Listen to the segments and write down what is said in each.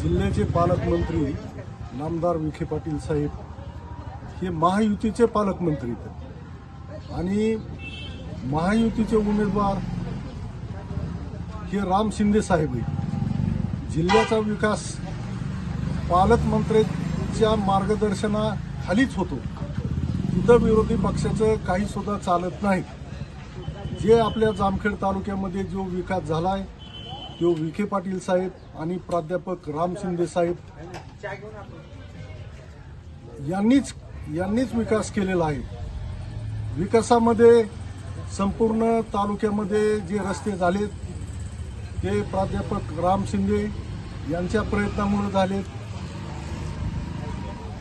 जिल्ह्याचे पालकमंत्री नामदार विखे पाटील साहेब हे महायुतीचे पालकमंत्री आहेत आणि महायुतीचे उमेदवार हे राम शिंदे साहेब आहेत. जिल्ह्याचा विकास पालकमंत्र्यांच्या मार्गदर्शनाखालीच होतो. तिथं विरोधी पक्षाचं काही सुद्धा चालत नाही. जे आपल्या जामखेड तालुक्यामध्ये जो विकास झाला आहे तो विखे पाटील साहेब आणि प्राध्यापक राम शिंदे साहेब यांनीच यांनीच विकास केलेला आहे. विकासामध्ये संपूर्ण तालुक्यामध्ये जे रस्ते झालेत ते प्राध्यापक राम शिंदे यांच्या प्रयत्नामुळे झालेत.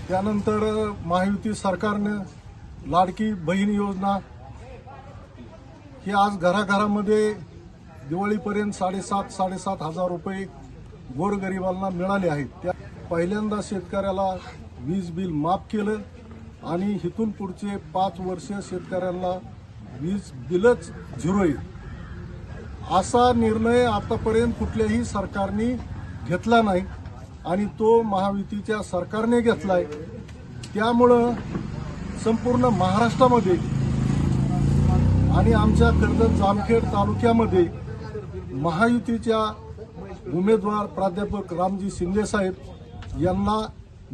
त्यानंतर महायुती सरकारनं लाडकी बहीण योजना ही आज घराघरामध्ये दिवाळीपर्यंत साडेसात साडेसात हजार रुपये गोरगरिबांना मिळाले आहेत. त्या पहिल्यांदा शेतकऱ्याला वीज बिल माफ केलं आणि इथून पुढचे पाच वर्ष शेतकऱ्यांना वीज बिलच झिरो येईल असा निर्णय आतापर्यंत कुठल्याही सरकारने घेतला नाही आणि तो महायुतीच्या सरकारने घेतलाय. त्यामुळं संपूर्ण महाराष्ट्रामध्ये आणि आमच्या कर्जत जामखेड तालुक्यामध्ये महायुतीच्या उमेदवार प्राध्यापक रामजी शिंदे साहेब यांना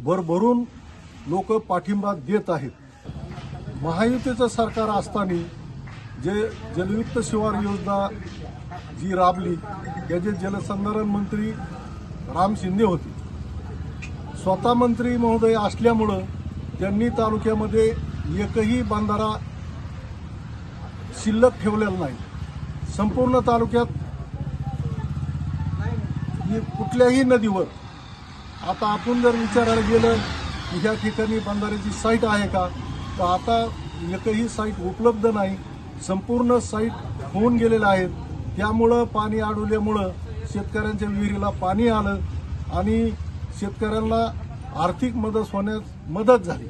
भरभरून लोक पाठिंबा देत आहेत. महायुतीचं सरकार असताना जे जलयुक्त शिवार योजना जी राबली त्याचे जलसंधारण मंत्री राम शिंदे होते. स्वतः मंत्री महोदय असल्यामुळं त्यांनी तालुक्यामध्ये एकही बांधारा शिल्लक ठेवलेला नाही. संपूर्ण तालुक्यात ही कुठल्याही नदीवर. आता आपण जर विचारायला गेलं की ह्या ठिकाणी बंधाऱ्याची साईट आहे का तर आता एकही साईट उपलब्ध नाही. संपूर्ण साईट होऊन गेलेल्या आहेत त्यामुळं पाणी अडवल्यामुळं शेतकऱ्यांच्या विहिरीला पाणी आलं आणि शेतकऱ्यांना आर्थिक मदत होण्यास मदत झाली.